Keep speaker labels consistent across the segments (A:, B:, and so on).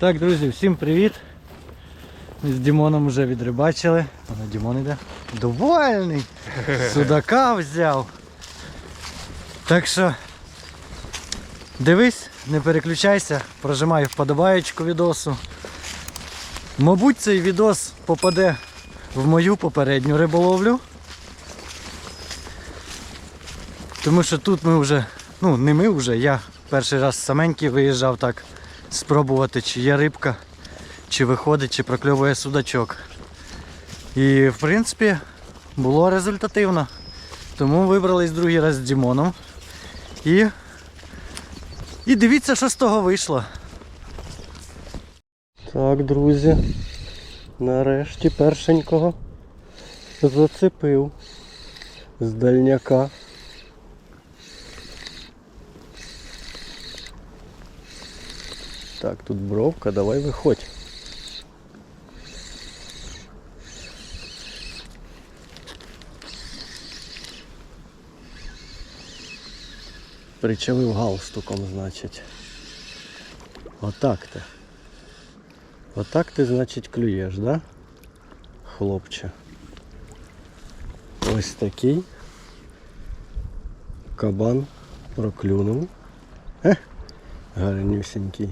A: Так, друзі, всім привіт. Ми з Дімоном вже відрибачили. Воно Дімон іде. Довольний. Судака взяв. Так що дивись, не переключайся, прожимай вподобаєчку відосу. Мабуть, цей відос попаде в мою попередню риболовлю. Тому що тут ми вже, ну не ми вже, я перший раз саменький виїжджав так спробувати, чи є рибка, чи виходить, чи прокльовує судачок. І в принципі було результативно. Тому вибрались другий раз з Дімоном. І, і дивіться, що з того вийшло.
B: Так, друзі, нарешті першенького зацепив з дальняка. Так, тут бровка, давай виходь. Причавив галстуком, значить. Отак ти. Отак ти, значить, клюєш, да? Хлопче. Ось такий кабан проклюнув. Гарнюсінький.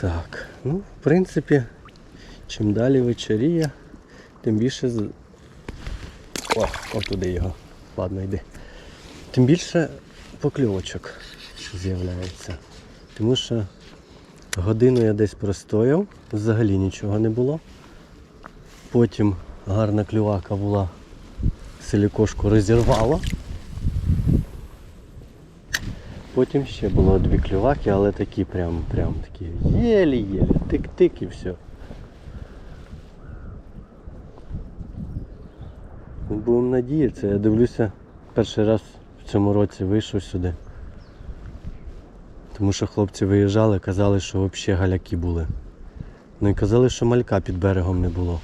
B: Так, ну, в принципі, чим далі вечеріє, тим більше з... О, отуди його. Ладно, йди. Тим більше покльовочок з'являється. Тому що годину я десь простояв, взагалі нічого не було. Потім гарна клювака була, силікошку розірвала. Потім ще було дві клюваки, але такі прям, прям такі єлі-єлі, тик-тик і все. Будемо надіятися, я дивлюся, перший раз в цьому році вийшов сюди. Тому що хлопці виїжджали, казали, що взагалі галяки були. Ну і казали, що малька під берегом не було.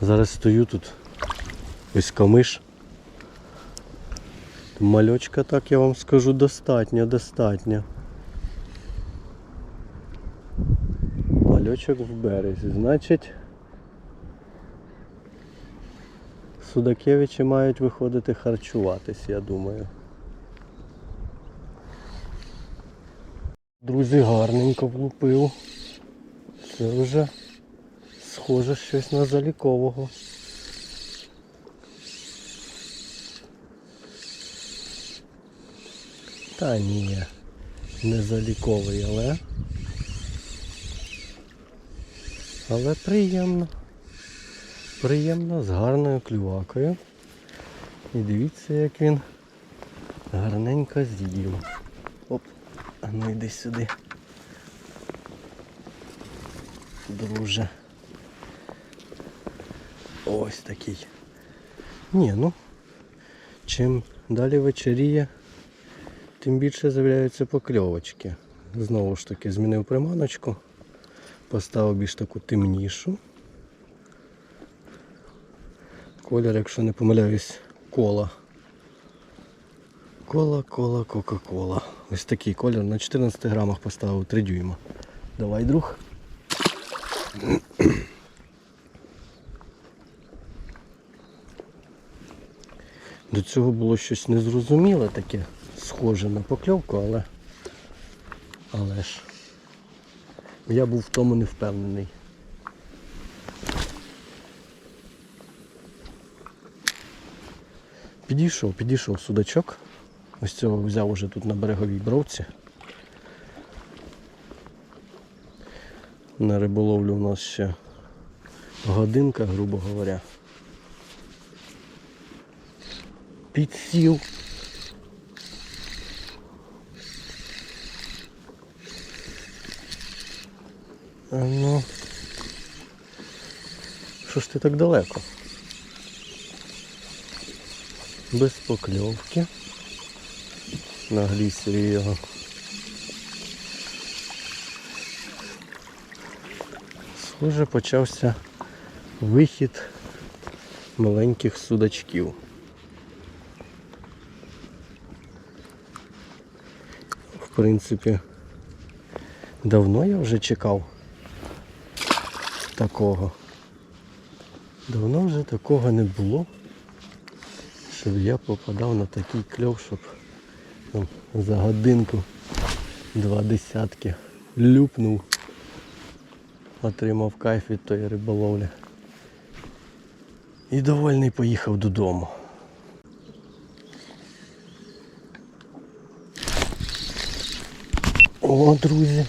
B: Зараз стою тут, ось камиш. Мальочка, так я вам скажу, достатньо, достатньо. Мальочок в березі. Значить, Судакевичі мають виходити харчуватись, я думаю. Друзі, гарненько влупив. Це вже схоже щось на залікового. Та ні, не заліковий, але. Але приємно. Приємно, з гарною клювакою. І дивіться, як він гарненько з'їв. Оп, а ну йди сюди. Друже. Ось такий. Ні, ну, чим далі вечеріє, тим більше з'являються покльовочки. Знову ж таки змінив приманочку, поставив більш таку темнішу. Колір, якщо не помиляюсь, кола. Кола, кола, кока-кола. Ось такий колір на 14 грамах поставив 3 дюйма. Давай, друг. До цього було щось незрозуміле таке, схоже на покльовку, але але ж я був в тому не впевнений. Підійшов, підійшов судачок. Ось цього взяв уже тут на береговій бровці. На риболовлю у нас ще годинка, грубо говоря. Підсів. Ну. Що ж ти так далеко? Без покльовки. На глісері його. Схоже, почався вихід маленьких судачків. В принципі, давно я вже чекав такого. Давно вже такого не було, щоб я попадав на такий кльов, щоб там, за годинку два десятки люпнув, отримав кайф від тої риболовлі. І довольний поїхав додому. О, друзі.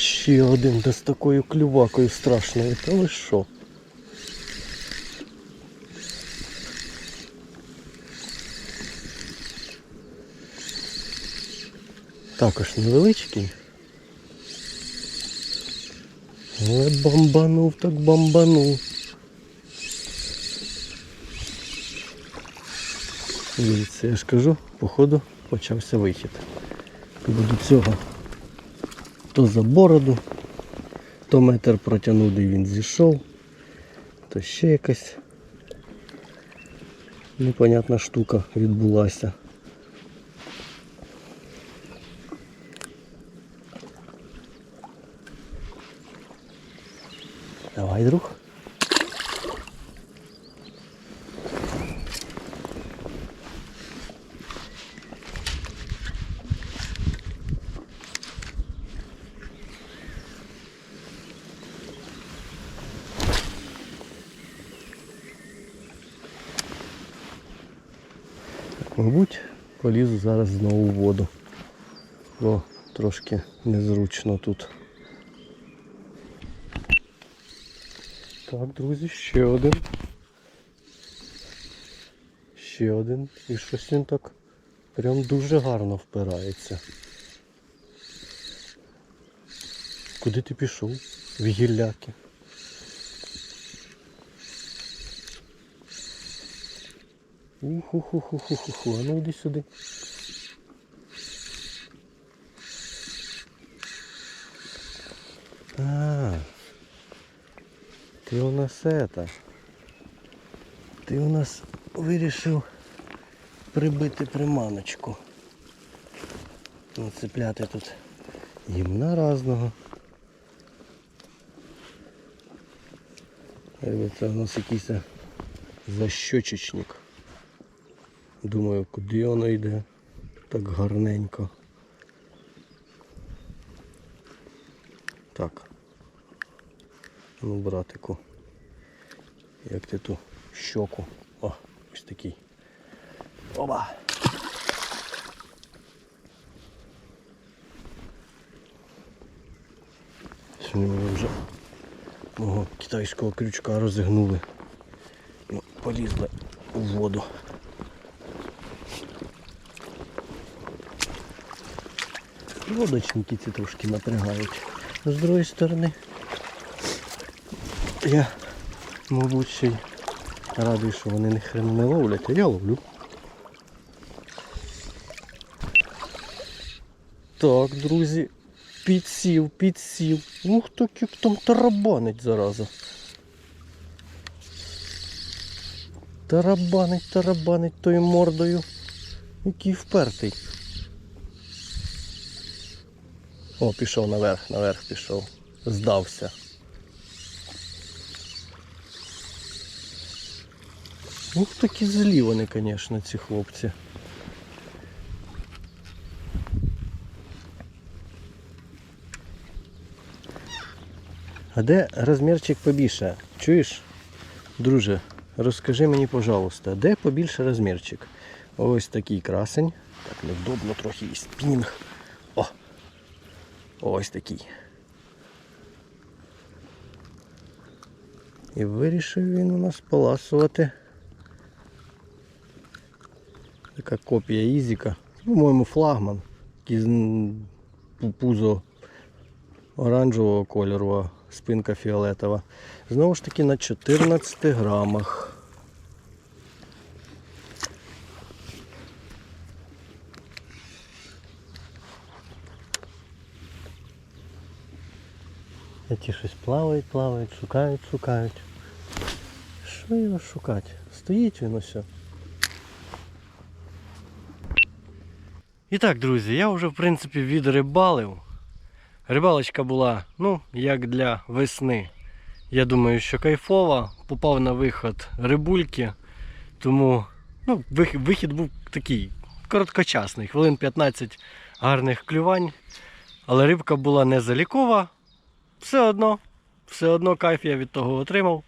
B: Ще один да з такою клювакою страшною. Та ви що? Також невеличкий. Але бомбанув, так бомбанув. Дивіться, я ж кажу, походу почався вихід. Бо до цього то за бороду, то метр протягнув, де він зійшов, то ще якась непонятна штука відбулася. Давай, друг. Мабуть, полізу зараз знову в воду. Бо трошки незручно тут. Так, друзі, ще один. Ще один. І щось він так прям дуже гарно впирається. Куди ти пішов? В гілляки. Уху-ху-ху-ху-ху-ху. А ну йди сюди. А, ти у нас это. Ти у нас вирішив прибити приманочку. Нацепляти тут гімна разного. Це у нас якийсь защочечник. Думаю, куди воно йде так гарненько. Так. Ну, братику. Як ти ту щоку? О, ось такий. Оба! Сьогодні ми вже мого китайського крючка розігнули. Ну, полізли у воду. Лодочники ці трошки напрягають. З другої сторони, я, мабуть, ще й радий, що вони ні хрена не ловлять, а я ловлю. Так, друзі, підсів, підсів. Ух, так як там тарабанить зараза. Тарабанить, тарабанить тою мордою. Який впертий. О, пішов наверх, наверх пішов. Здався. Ух, такі злі вони, звісно, ці хлопці. А де розмірчик побільше? Чуєш? Друже, розкажи мені, пожалуйста, де побільше розмірчик? Ось такий красень. Так невдобно трохи і спінг. Ось такий. І вирішив він у нас поласувати. Така копія Ізіка. По-моєму, флагман. Пузо оранжевого кольору, а спинка фіолетова. Знову ж таки на 14 грамах. Ті щось плавають, плавають, шукають, шукають. Що його шукати? Стоїть він ось. І так, друзі, я вже в принципі відрибалив. Рибалочка була, ну, як для весни. Я думаю, що кайфова. Попав на виход рибульки. Тому ну, вихід був такий короткочасний, хвилин 15 гарних клювань. Але рибка була не залікова. Все одно, все одно кайф я від того отримав.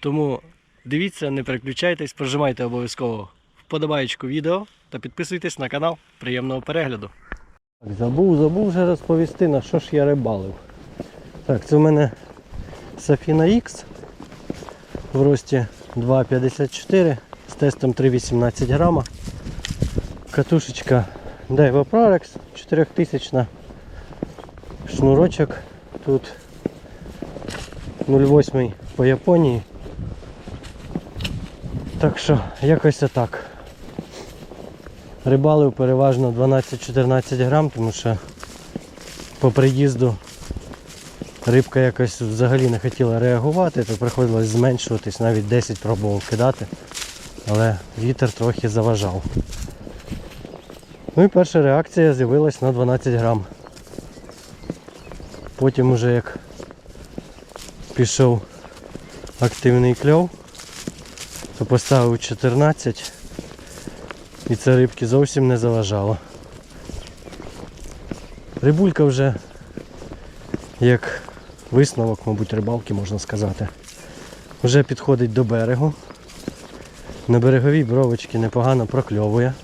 B: Тому дивіться, не переключайтесь, прожимайте обов'язково вподобаєчку відео та підписуйтесь на канал. Приємного перегляду. Так, забув, забув вже розповісти, на що ж я рибалив. Так, це в мене Safina X в рості 2,54 з тестом 3,18 грама. Катушечка Daiwa Prorex 4000 шнурочок тут 0,8 по Японії. Так що якось отак. Рибалив переважно 12-14 грам, тому що по приїзду рибка якось взагалі не хотіла реагувати, то приходилось зменшуватись, навіть 10 пробував кидати, але вітер трохи заважав. Ну і перша реакція з'явилась на 12 грам. Потім уже як пішов активний кльов, то поставив 14 і це рибки зовсім не заважало. Рибулька вже як висновок, мабуть, рибалки можна сказати. Вже підходить до берегу. На береговій бровочці непогано прокльовує.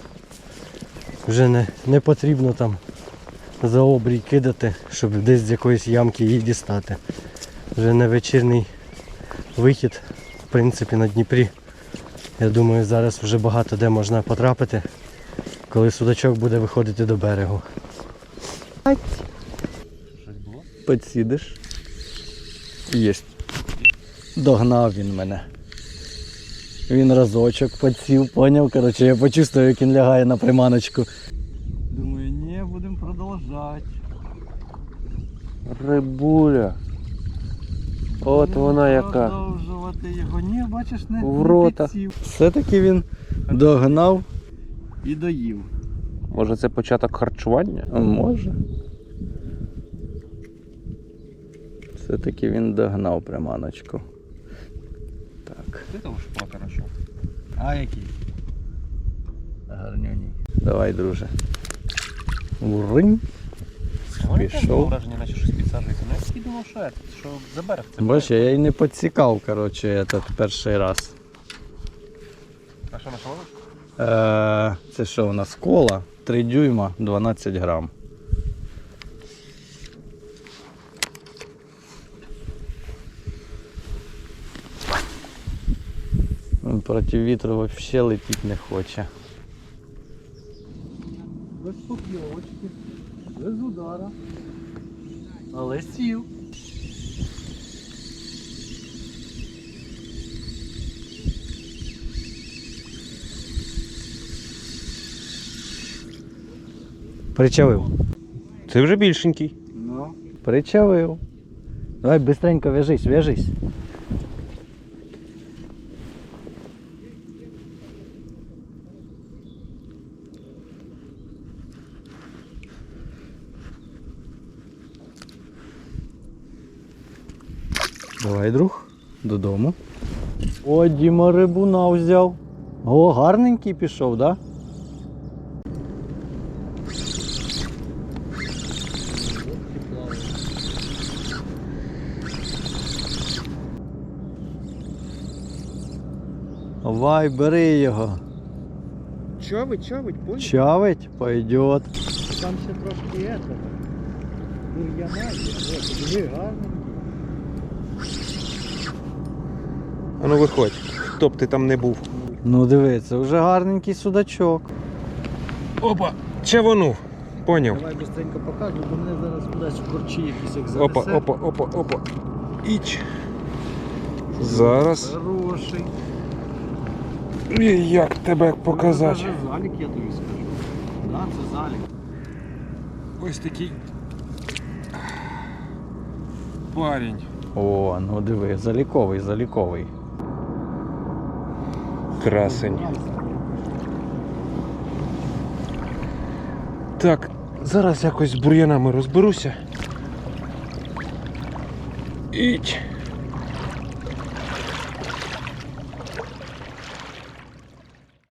B: Вже не, не потрібно там за обрій кидати, щоб десь з якоїсь ямки її дістати. Вже на вечірній вихід, в принципі, на Дніпрі. Я думаю, зараз вже багато де можна потрапити, коли судачок буде виходити до берегу. Підсідиш. Єсть. Догнав він мене. Він разочок підсів, поняв. Коротше, я почувствую, як він лягає на приманочку. Думаю, ні, будемо продовжати.
C: Рибуля. От вона яка.
B: Продовжувати його. Ні, бачиш, не,
C: В
B: не
C: рота.
B: Все-таки він догнав і доїв.
C: Може це початок харчування?
B: А може. Все-таки він догнав приманочку. Так.
C: Ти там шпака знайшов.
B: А який? Гарнюній. Давай, друже. Уринь. Пішов.
C: враження, наче щось підсаджується. Ну я що, за берег це.
B: Бачиш, я й не підсікав, коротше, этот перший раз.
C: А що знайшов?
B: Е, це що у нас кола? 3 дюйма, 12 грам. Він проти вітру взагалі летіти не хоче. Без покльовочки, без удара. Але сів. Причавив.
C: Це вже більшенький.
B: Ну. Причавив. Давай быстренько вяжись, вяжись. Давай, друг, додому. О, Діма рибуна взяв. О, гарненький пішов, так? Да? Давай, бери його.
C: Човить, човить, понял?
B: Чавить, пойдет.
A: Там ще трошки это. Бур'яна диви, гарно.
C: А ну виходь. Хто б ти там не був.
B: Ну диви, це вже гарненький судачок.
C: Опа! Чавонув. Поняв.
A: Давай быстренько покажу, бо мене зараз кудись в корчі якісь як занесе.
C: Опа, опа, опа, опа. Іч. Зараз.
A: Хороший.
C: І Як тебе показати?
A: Це залік, я тобі скажу. Да, це залік.
C: Ось такий. Парень.
B: О, ну диви, заліковий, заліковий.
C: Красень. Так, зараз якось з бур'янами розберуся. Іть.